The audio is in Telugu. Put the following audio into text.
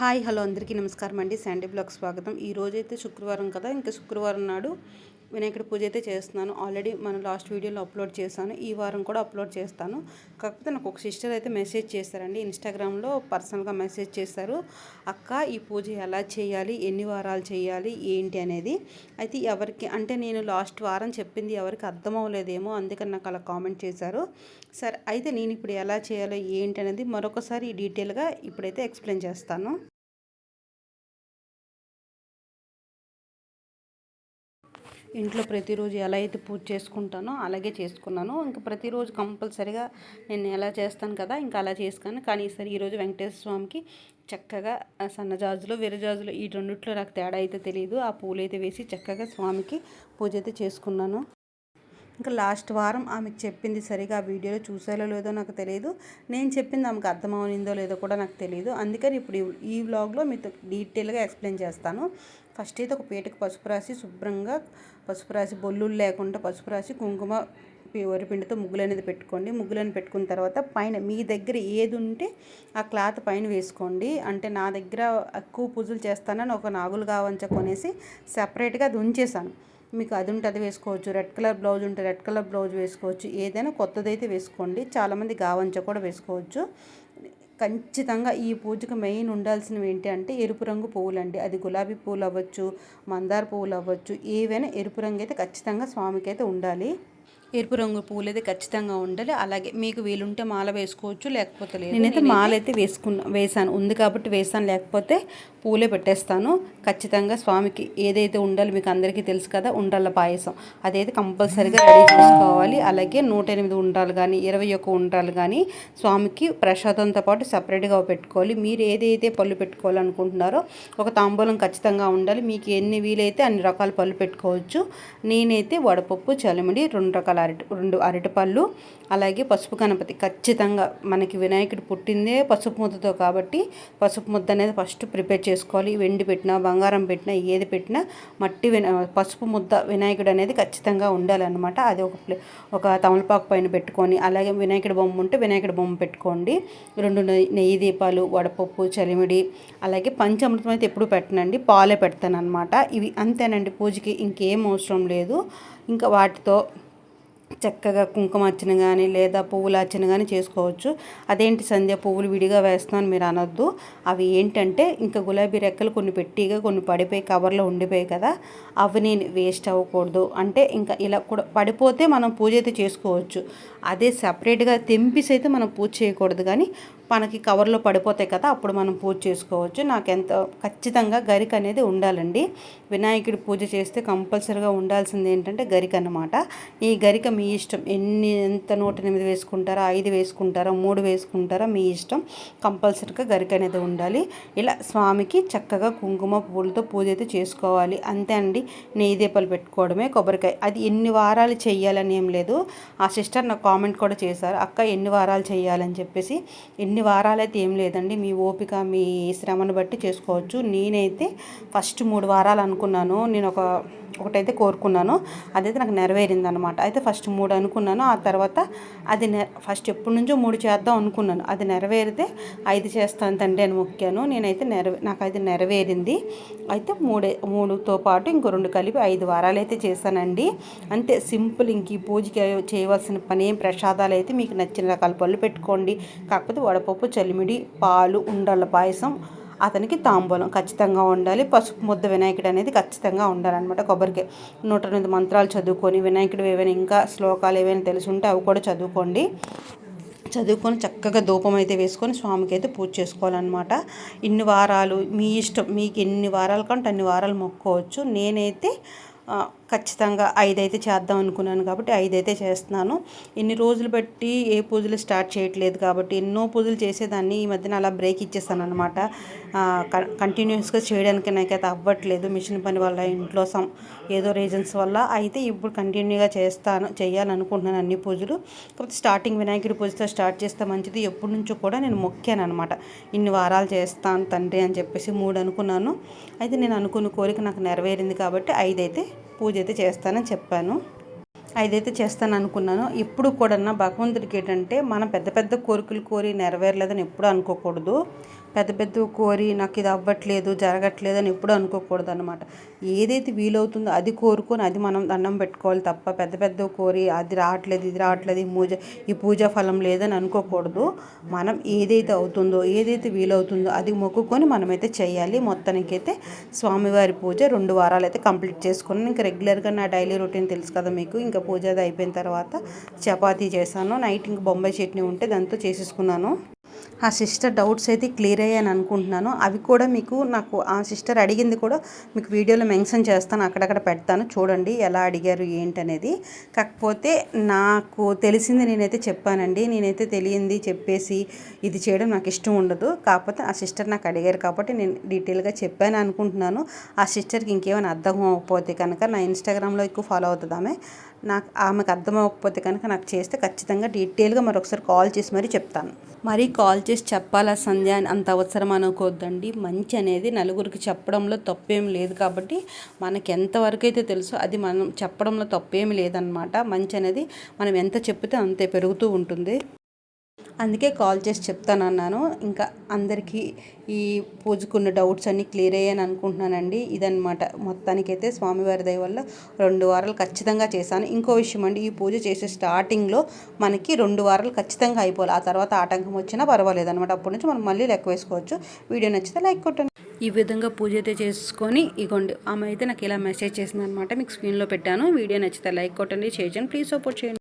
హాయ్ హలో అందరికీ నమస్కారం అండి. శాండీ బ్లాగ్ స్వాగతం. ఈ రోజు అయితే శుక్రవారం కదా ఇంకా శుక్రవారం నాడు వినాయకుడి పూజ అయితే చేస్తున్నాను. ఆల్రెడీ మన లాస్ట్ వీడియోలో అప్లోడ్ చేశాను. ఈ వారం కూడా అప్లోడ్ చేస్తాను. కాకపోతే నాకు ఒక సిస్టర్ అయితే మెసేజ్ చేశారండి. ఇన్స్టాగ్రామ్లో పర్సనల్గా మెసేజ్ చేశారు. అక్క ఈ పూజ ఎలా చేయాలి? ఎన్ని వారాలు చేయాలి? ఏంటి అనేది? అయితే ఎవరికి అంటే నేను లాస్ట్ వారం చెప్పింది ఎవరికి అర్థం అవ్వలేదేమో అందుకని నాకు అలా కామెంట్ చేశారు. సరే అయితే నేను ఇప్పుడు ఎలా చేయాలో? ఏంటి అనేది మరొకసారి డీటెయిల్గా ఇప్పుడైతే ఎక్స్ప్లెయిన్ చేస్తాను. ఇంట్లో ప్రతిరోజు ఎలా అయితే పూజ చేసుకుంటానో అలాగే చేసుకున్నాను. ఇంకా ప్రతిరోజు కంపల్సరిగా నేను ఎలా చేస్తాను కదా ఇంకా అలా చేసుకున్నాను. కానీ ఈసారి ఈరోజు వెంకటేశ్వర స్వామికి చక్కగా సన్నజాజులు విరజాజులు ఈ రెండిట్లో నాకు తేడా అయితే తెలియదు ఆ పూలు అయితే వేసి చక్కగా స్వామికి పూజ అయితే చేసుకున్నాను. ఇంకా లాస్ట్ వారం ఆమెకు చెప్పింది సరిగా ఆ వీడియోలో చూసారో లేదో నాకు తెలియదు. నేను చెప్పింది ఆమెకు అర్థమవునిందో లేదో కూడా నాకు తెలియదు. అందుకని ఇప్పుడు ఈ వ్లాగ్లో మీతో డీటెయిల్గా ఎక్స్ప్లెయిన్ చేస్తాను. ఫస్ట్ అయితే ఒక పీటకు పసుపు రాసి శుభ్రంగా పసుపు రాసి బొల్లులు లేకుండా పసుపు రాసి కుంకుమ వరిపిండితో ముగ్గులు అనేది పెట్టుకోండి. ముగ్గులను పెట్టుకున్న తర్వాత పైన మీ దగ్గర ఏది ఉంటే ఆ క్లాత్ పైన వేసుకోండి. అంటే నా దగ్గర ఎక్కువ పూజలు చేస్తానని ఒక నాగులు కావంచ కొనేసి సపరేట్గా అది ఉంచేసాను మీకు అది ఉంటే అది వేసుకోవచ్చు. రెడ్ కలర్ బ్లౌజ్ ఉంటే రెడ్ కలర్ బ్లౌజ్ వేసుకోవచ్చు. ఏదైనా కొత్తదైతే వేసుకోండి. చాలామంది గావంచ కూడా వేసుకోవచ్చు. ఖచ్చితంగా ఈ పూజకు మెయిన్ ఉండాల్సినవి ఏంటి అంటే ఎరుపు రంగు పువ్వులండి. అది గులాబీ పువ్వులు అవ్వచ్చు మందార పువ్వులు అవ్వచ్చు. ఏవైనా ఎరుపు రంగు అయితే ఖచ్చితంగా స్వామికి అయితే ఉండాలి. ఎరుపు రంగు పూలు అయితే ఖచ్చితంగా ఉండాలి. అలాగే మీకు వీలుంటే మాల వేసుకోవచ్చు లేకపోతే లేదు. నేనైతే మాల అయితే వేసుకున్నా వేసాను ఉంది కాబట్టి వేసాను లేకపోతే పూలే పెట్టేస్తాను. ఖచ్చితంగా స్వామికి ఏదైతే ఉండాలి మీకు అందరికీ తెలుసు కదా ఉండాల పాయసం. అదైతే కంపల్సరీగా రెడీ చేసుకోవాలి. అలాగే నూట ఎనిమిది ఉండాలి కానీ ఇరవై ఒక్క ఉండాలి కానీ స్వామికి ప్రసాదంతో పాటు సపరేట్గా పెట్టుకోవాలి. మీరు ఏదైతే పళ్ళు పెట్టుకోవాలనుకుంటున్నారో ఒక తాంబూలం ఖచ్చితంగా ఉండాలి. మీకు ఎన్ని వీలైతే అన్ని రకాల పళ్ళు పెట్టుకోవచ్చు. నేనైతే వడపప్పు చలిమిడి రెండు రకాల అరటి రెండు అరటిపళ్ళు అలాగే పసుపు గణపతి. ఖచ్చితంగా మనకి వినాయకుడు పుట్టిందే పసుపు ముద్దతో కాబట్టి పసుపు ముద్ద అనేది ఫస్ట్ ప్రిపేర్ చేసుకోవాలి. వెండి పెట్టినా బంగారం పెట్టినా ఏది పెట్టినా మట్టి విన పసుపు ముద్ద వినాయకుడు అనేది ఖచ్చితంగా ఉండాలన్నమాట. అది ఒక ఒక తమలపాకు పైన పెట్టుకొని అలాగే వినాయకుడి బొమ్మ ఉంటే వినాయకుడి బొమ్మ పెట్టుకోండి. రెండు నెయ్యి దీపాలు వడపప్పు చలిమిడి అలాగే పంచామృతం అయితే ఎప్పుడు పెట్టనండి. పాలే పెడతాను అనమాట ఇవి అంతేనండి పూజకి ఇంకేం అవసరం లేదు. ఇంకా వాటితో చక్కగా కుంకుమ అర్చన కానీ లేదా పువ్వుల అర్చన కానీ చేసుకోవచ్చు. అదేంటి సంధ్య? పువ్వులు విడిగా వేస్తున్నాను మీరు అనొద్దు. అవి ఏంటంటే ఇంకా గులాబీ రెక్కలు కొన్ని పెట్టిగా కొన్ని పడిపోయి కవర్లో ఉండిపోయి కదా. అవి నేను వేస్ట్ అవ్వకూడదు. అంటే ఇంకా ఇలా కూడా పడిపోతే మనం పూజ అయితే చేసుకోవచ్చు. అదే సపరేట్గా తెంపిసి అయితే మనం పూజ చేయకూడదు. కానీ మనకి కవర్లో పడిపోతాయి కదా అప్పుడు మనం పూజ చేసుకోవచ్చు. నాకు ఎంత ఖచ్చితంగా గరిక అనేది ఉండాలండి. వినాయకుడి పూజ చేస్తే కంపల్సరీగా ఉండాల్సింది ఏంటంటే గరిక అనమాట ఈ గరిక మీ ఇష్టం. ఎన్ని ఎంత నూట ఎనిమిది వేసుకుంటారా ఐదు వేసుకుంటారా మూడు వేసుకుంటారా మీ ఇష్టం. కంపల్సరీగా గరిక అనేది ఉండాలి. ఇలా స్వామికి చక్కగా కుంకుమ పూలతో పూజ అయితే చేసుకోవాలి. అంతే అండి. నెయ్యి దీపాలు పెట్టుకోవడమే కొబ్బరికాయ. అది ఎన్ని వారాలు చేయాలని ఏం లేదు. ఆ సిస్టర్ నాకు కామెంట్ కూడా చేశారు. అక్క ఎన్ని వారాలు చేయాలని చెప్పేసి ఎన్ని ఎన్ని వారాలైతే ఏం లేదండి. మీ ఓపిక మీ శ్రమను బట్టి చేసుకోవచ్చు. నేనైతే ఫస్ట్ మూడు వారాలు అనుకున్నాను. నేను ఒక ఒకటైతే కోరుకున్నాను. అదైతే నాకు నెరవేరింది అనమాట అయితే ఫస్ట్ మూడు అనుకున్నాను. ఆ తర్వాత అది ఫస్ట్ ఎప్పటి నుంచో మూడు చేద్దాం అనుకున్నాను. అది నెరవేరితే ఐదు చేస్తాను తండ్రి అని మొక్కాను. నేనైతే నెరవే నాకు అయితే నెరవేరింది. అయితే మూడే మూడుతో పాటు ఇంకో రెండు కలిపి ఐదు వారాలు అయితే చేశానండి. అంతే సింపుల్ ఇంక ఈ పూజకి చేయవలసిన పని ఏం ప్రసాదాలు అయితే మీకు నచ్చిన రకాల పళ్ళు పెట్టుకోండి. కాకపోతే వడపప్పు చలిమిడి పాలు ఉండల పాయసం అతనికి తాంబూలం ఖచ్చితంగా ఉండాలి. పసుపు ముద్ద వినాయకుడు అనేది ఖచ్చితంగా ఉండాలన్నమాట కొబ్బరికి. నూట ఎనిమిది మంత్రాలు చదువుకొని వినాయకుడు ఏవైనా ఇంకా శ్లోకాలు ఏవైనా తెలిసి ఉంటే అవి కూడా చదువుకోండి. చదువుకొని చక్కగా ధూపం అయితే వేసుకొని స్వామికి అయితే పూజ చేసుకోవాలన్నమాట. ఇన్ని వారాలు మీ ఇష్టం మీకు ఎన్ని వారాల కంటే అన్ని వారాలు మొక్కోవచ్చు. నేనైతే ఖచ్చితంగా ఐదైతే చేద్దాం అనుకున్నాను కాబట్టి ఐదైతే చేస్తున్నాను. ఇన్ని రోజులు బట్టి ఏ పూజలు స్టార్ట్ చేయట్లేదు కాబట్టి ఎన్నో పూజలు చేసేదాన్ని ఈ మధ్యన అలా బ్రేక్ ఇచ్చేస్తాను అనమాట కంటిన్యూస్గా చేయడానికి నాకైతే అవ్వట్లేదు. మిషన్ పని వల్ల ఇంట్లో సమ్ ఏదో రీజన్స్ వల్ల అయితే ఇప్పుడు కంటిన్యూగా చేస్తాను చేయాలనుకుంటున్నాను అన్ని పూజలు. కాకపోతే స్టార్టింగ్ వినాయకుడి పూజతో స్టార్ట్ చేస్తే మంచిది. ఎప్పటి నుంచో కూడా నేను మొక్కాను అనమాట ఇన్ని వారాలు చేస్తాను తండ్రి అని చెప్పేసి మూడు అనుకున్నాను అయితే నేను అనుకున్న కోరిక నాకు నెరవేరింది కాబట్టి ఐదైతే పూజ అయితే చేస్తానని చెప్పాను. ఐదైతే చేస్తాను అనుకున్నాను ఇప్పుడు కూడా భగవంతుడికి ఏంటంటే మనం పెద్ద పెద్ద కోరికలు కోరి నెరవేరలేదని ఎప్పుడు అనుకోకూడదు. పెద్ద పెద్ద కోరి నాకు ఇది అవ్వట్లేదు జరగట్లేదు అని ఎప్పుడు అనుకోకూడదు అనమాట ఏదైతే వీలవుతుందో అది కోరుకొని అది మనం దండం పెట్టుకోవాలి తప్ప పెద్ద పెద్ద కోరి అది రావట్లేదు ఇది రావట్లేదు ఈ పూజ ఈ పూజ ఫలం లేదని అనుకోకూడదు. మనం ఏదైతే అవుతుందో ఏదైతే వీలవుతుందో అది మొక్కుకొని మనమైతే చేయాలి. మొత్తానికైతే స్వామివారి పూజ రెండు వారాలు అయితే కంప్లీట్ చేసుకున్నాను. ఇంకా రెగ్యులర్గా నా డైలీ రొటీన్ తెలుసు కదా మీకు. ఇంకా పూజ అది అయిపోయిన తర్వాత చపాతీ చేశాను. నైట్ ఇంక బొంబాయి చట్నీ ఉంటే దాంతో చేసేసుకున్నాను. ఆ సిస్టర్ డౌట్స్ అయితే క్లియర్ అయ్యాయని అనుకుంటున్నాను. అవి కూడా మీకు నాకు ఆ సిస్టర్ అడిగింది కూడా మీకు వీడియోలో మెన్షన్ చేస్తాను అక్కడక్కడ పెడతాను. చూడండి ఎలా అడిగారు ఏంటనేది. కాకపోతే నాకు తెలిసింది నేనైతే చెప్పానండి. నేనైతే తెలియంది చెప్పేసి ఇది చేయడం నాకు ఇష్టం ఉండదు. కాకపోతే ఆ సిస్టర్ నాకు అడిగారు కాబట్టి నేను డీటెయిల్గా చెప్పాను అనుకుంటున్నాను. ఆ సిస్టర్కి ఇంకేమైనా అర్థం అవ్వకపోతే కనుక నా ఇన్స్టాగ్రామ్లో ఎక్కువ ఫాలో అవుతుంది ఆమె నాకు ఆమెకు అర్థం అవ్వకపోతే కనుక నాకు చేస్తే ఖచ్చితంగా డీటెయిల్గా మరొకసారి కాల్ చేసి మరీ చెప్తాను. మరీ కాల్ చేసి చెప్పాలా సంధ్య? అని అంత అవసరం అనుకోవద్దండి మంచి అనేది నలుగురికి చెప్పడంలో తప్పేం లేదు కాబట్టి మనకి ఎంతవరకు అయితే తెలుసో అది మనం చెప్పడంలో తప్పేమి లేదనమాట మంచి అనేది మనం ఎంత చెప్పితే అంతే పెరుగుతూ ఉంటుంది. అందుకే కాల్ చేసి చెప్తానన్నాను. ఇంకా అందరికీ ఈ పూజకున్న డౌట్స్ అన్నీ క్లియర్ అయ్యాయని అనుకుంటున్నానండి. ఇదనమాట మొత్తానికైతే స్వామివారి దయ వల్ల రెండు వారాలు ఖచ్చితంగా చేశాను. ఇంకో విషయం అండి ఈ పూజ చేసే స్టార్టింగ్లో మనకి రెండు వారాలు ఖచ్చితంగా అయిపోవాలి. ఆ తర్వాత ఆటంకం వచ్చినా పర్వాలేదు అనమాట అప్పటి నుంచి మనం మళ్ళీ లెక్క వేసుకోవచ్చు. వీడియో నచ్చితే లైక్ కొట్టండి. ఈ విధంగా పూజ అయితే చేసుకొని ఇగోండి ఆమె అయితే నాకు ఇలా మెసేజ్ చేసింది అనమాట మీకు స్క్రీన్లో పెట్టాను. వీడియో నచ్చితే లైక్ కొట్టండి. చేయండి ప్లీజ్ సపోర్ట్ చేయండి.